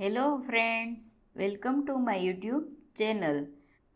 Hello friends, welcome to my YouTube channel.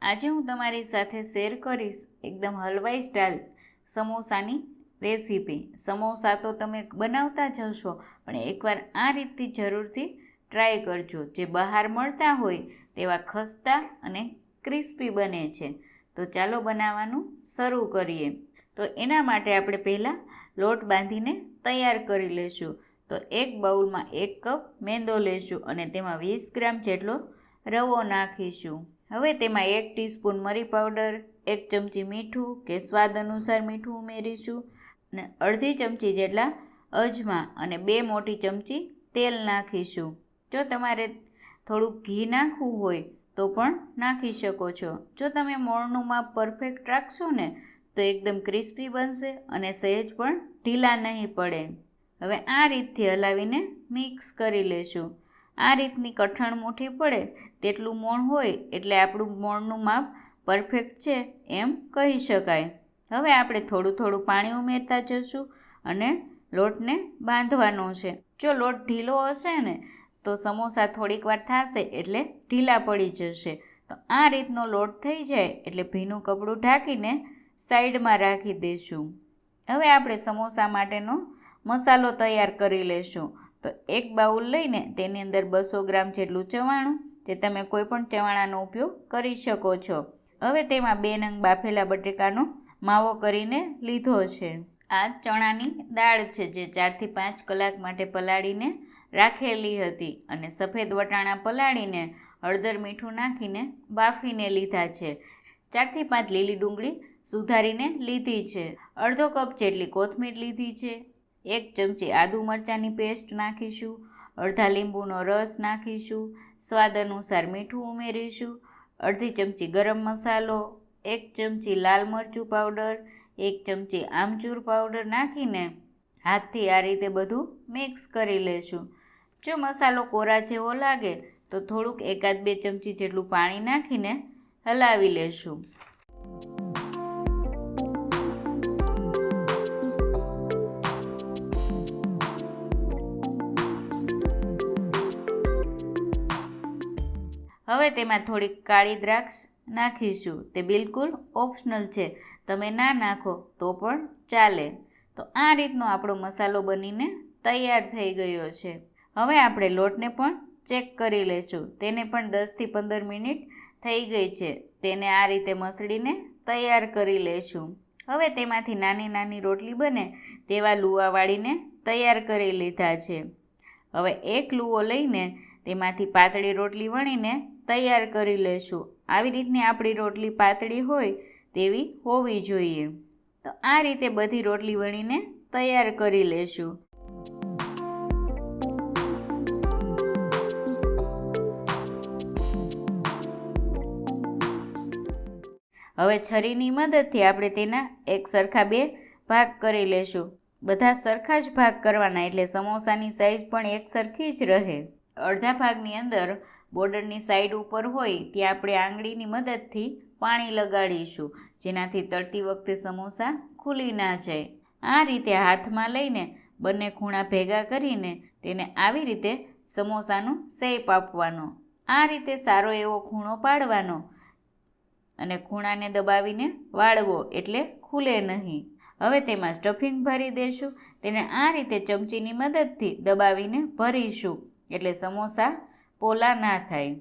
આજે હું તમારી સાથે શેર કરીશ એકદમ હલવાઈ સ્ટાઇલ સમોસાની રેસીપી. સમોસા તો તમે બનાવતા જ હશો, પણ એકવાર આ રીતથી જરૂરથી ટ્રાય કરજો. જે બહાર મળતા હોય તેવા ખસ્તા અને ક્રિસ્પી બને છે. તો ચાલો બનાવવાનું શરૂ કરીએ. તો એના માટે આપણે પહેલાં લોટ બાંધીને તૈયાર કરી લઈશું. તો એક બાઉલમાં એક કપ મેંદો લેશું અને તેમાં વીસ ગ્રામ જેટલો રવો નાખીશું. હવે તેમાં એક ટીસ્પૂન મરી પાવડર, એક ચમચી મીઠું કે સ્વાદ અનુસાર મીઠું ઉમેરીશું અને અડધી ચમચી જેટલા અજમા અને બે મોટી ચમચી તેલ નાખીશું. જો તમારે થોડુંક ઘી નાખવું હોય તો પણ નાખી શકો છો. જો તમે મોળનું માપ પરફેક્ટ રાખશો ને તો એકદમ ક્રિસ્પી બનશે અને સહેજ પણ ઢીલા નહીં પડે. હવે આ રીતથી હલાવીને મિક્સ કરી લેશું. આ રીતની કઠણ મુઠ્ઠી પડે તેટલું મોણ હોય એટલે આપણું મોણનું માપ પરફેક્ટ છે એમ કહી શકાય. હવે આપણે થોડું થોડું પાણી ઉમેરતા જશું અને લોટને બાંધવાનો છે. જો લોટ ઢીલો હશે ને, તો સમોસા થોડીક વાર થશે એટલે ઢીલા પડી જશે. તો આ રીતનો લોટ થઈ જાય એટલે ભીનું કપડું ઢાંકીને સાઈડમાં રાખી દઈશું હવે આપણે સમોસા માટેનો મસાલો તૈયાર કરી લેશું. તો એક બાઉલ લઈને તેની અંદર બસો ગ્રામ જેટલું ચવાણું, જે તમે કોઈ પણ ચવાણાનો ઉપયોગ કરી શકો છો. હવે તેમાં બે નંગ બાફેલા બટેકાનો માવો કરીને લીધો છે. આ ચણાની દાળ છે જે ચારથી પાંચ કલાક માટે પલાળીને રાખેલી હતી અને સફેદ વટાણા પલાળીને હળદર મીઠું નાખીને બાફીને લીધા છે. ચારથી પાંચ લીલી ડુંગળી સુધારીને લીધી છે. અડધો કપ જેટલી કોથમીર લીધી છે. એક ચમચી આદુ મરચાંની પેસ્ટ નાખીશું, અડધા લીંબુનો રસ નાખીશું, સ્વાદ અનુસાર મીઠું ઉમેરીશું, અડધી ચમચી ગરમ મસાલો, એક ચમચી લાલ મરચું પાવડર, એક ચમચી આમચૂર પાવડર નાખીને હાથથી આ રીતે બધું મિક્સ કરી લેશું. જો મસાલો કોરા જેવો લાગે તો થોડુંક એકાદ બે ચમચી જેટલું પાણી નાખીને હલાવી લેશું. હવે તેમાં થોડીક કાળી દ્રાક્ષ નાખીશું. તે બિલકુલ ઓપ્શનલ છે. તમે ના નાખો તો પણ ચાલે. તો આ રીતનો આપણો મસાલો બનીને તૈયાર થઈ ગયો છે. હવે આપણે લોટને પણ ચેક કરી લઈશું તેને પણ દસથી પંદર મિનિટ થઈ ગઈ છે. તેને આ રીતે મસળીને તૈયાર કરી લઈશું હવે તેમાંથી નાની નાની રોટલી બને તેવા લુવા વાળીને તૈયાર કરી લીધા છે. હવે એક લુવો લઈને તેમાંથી પાતળી રોટલી વણીને તૈયાર કરી લેશું. આવી રીતની આપણી રોટલી પાતળી હોય તેવી હોવી જોઈએ. તો આ રીતે બધી રોટલી વણીને તૈયાર કરી લેશું. હવે છરીની મદદથી આપણે તેના એક સરખા બે ભાગ કરી લેશું. બધા સરખા જ ભાગ કરવાના એટલે સમોસાની સાઈઝ પણ એક સરખી જ રહે. અડધા ભાગની અંદર બોર્ડરની સાઈડ ઉપર હોય ત્યાં આપણે આંગળીની મદદથી પાણી લગાડીશું, જેનાથી તળતી વખતે સમોસા ખુલી ના જાય. આ રીતે હાથમાં લઈને બંને ખૂણા ભેગા કરીને તેને આવી રીતે સમોસાનું શેપ આપવાનો. આ રીતે સારો એવો ખૂણો પાડવાનો અને ખૂણાને દબાવીને વાળવો એટલે ખુલે નહીં. હવે તેમાં સ્ટફિંગ ભરી દેશું, તેને આ રીતે ચમચીની મદદથી દબાવીને ભરીશું, એટલે સમોસા પોલા ના થાય.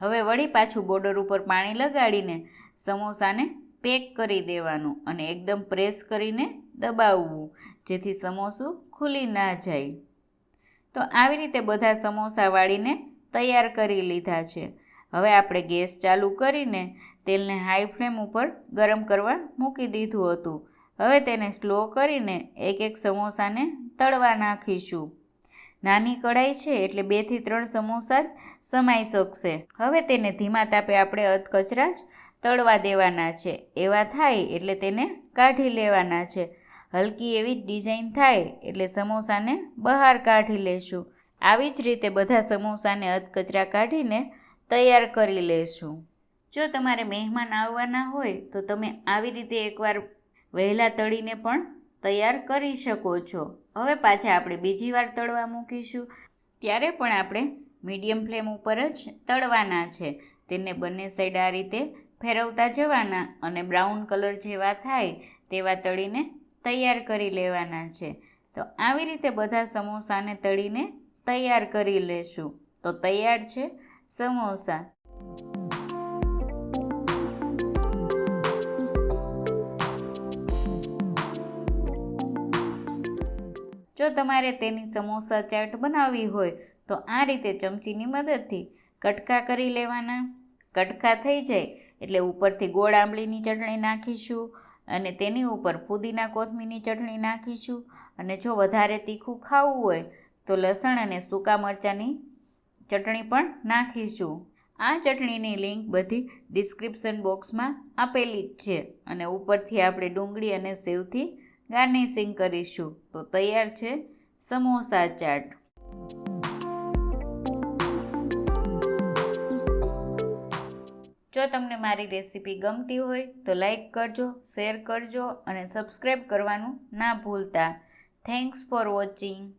હવે વળી પાછું બોર્ડર ઉપર પાણી લગાડીને સમોસાને પેક કરી દેવાનું અને એકદમ પ્રેસ કરીને દબાવવું, જેથી સમોસું ખુલી ના જાય. તો આવી રીતે બધા સમોસા વાળીને તૈયાર કરી લીધા છે. હવે આપણે ગેસ ચાલુ કરીને તેલને હાઈ ફ્લેમ ઉપર ગરમ કરવા મૂકી દીધું હતું. હવે તેને સ્લો કરીને એક એક સમોસાને તળવા નાખીશું. નાની કઢાઈ છે એટલે બેથી ત્રણ સમોસા સમાઈ શકશે. હવે તેને ધીમા તાપે આપણે અધકચરા જ તળવા દેવાના છે. એવા થાય એટલે તેને કાઢી લેવાના છે. હલકી એવી જ ડિઝાઇન થાય એટલે સમોસાને બહાર કાઢી લેશું. આવી જ રીતે બધા સમોસાને અધકચરા કાઢીને તૈયાર કરી લેશું. જો તમારે મહેમાન આવવાના હોય તો તમે આવી રીતે એકવાર વહેલા તળીને પણ તૈયાર કરી શકો છો. હવે પાછા આપણે બીજી વાર તળવા મૂકીશું. ત્યારે પણ આપણે મીડિયમ ફ્લેમ ઉપર જ તળવાના છે. તેને બંને સાઈડ આ રીતે ફેરવતા જવાના અને બ્રાઉન કલર જેવા થાય તેવા તળીને તૈયાર કરી લેવાના છે. તો આવી રીતે બધા સમોસાને તળીને તૈયાર કરી લેશું. તો તૈયાર છે સમોસા. જો તમારે તેની સમોસા ચાટ બનાવવી હોય, તો આ રીતે ચમચીની મદદથી કટકા કરી લેવાના. કટકા થઈ જાય એટલે ઉપરથી ગોળ આંબલીની ચટણી નાખીશું અને તેની ઉપર ફુદીના કોથમીરની ચટણી નાખીશું. અને જો વધારે તીખું ખાવું હોય, તો લસણ અને સૂકા મરચાંની ચટણી પણ નાખીશું. આ ચટણીની લિંક બધી ડિસ્ક્રિપ્શન બોક્સમાં આપેલી જ છે અને ઉપરથી આપણે ડુંગળી અને સેવથી ગાર્નિશિંગ કરીશું. તો તૈયાર છે સમોસા ચાટ. જો તમને મારી રેસીપી ગમતી હોય તો લાઈક કરજો, શેર કરજો અને સબસ્ક્રાઈબ કરવાનું ના ભૂલતા. Thanks for watching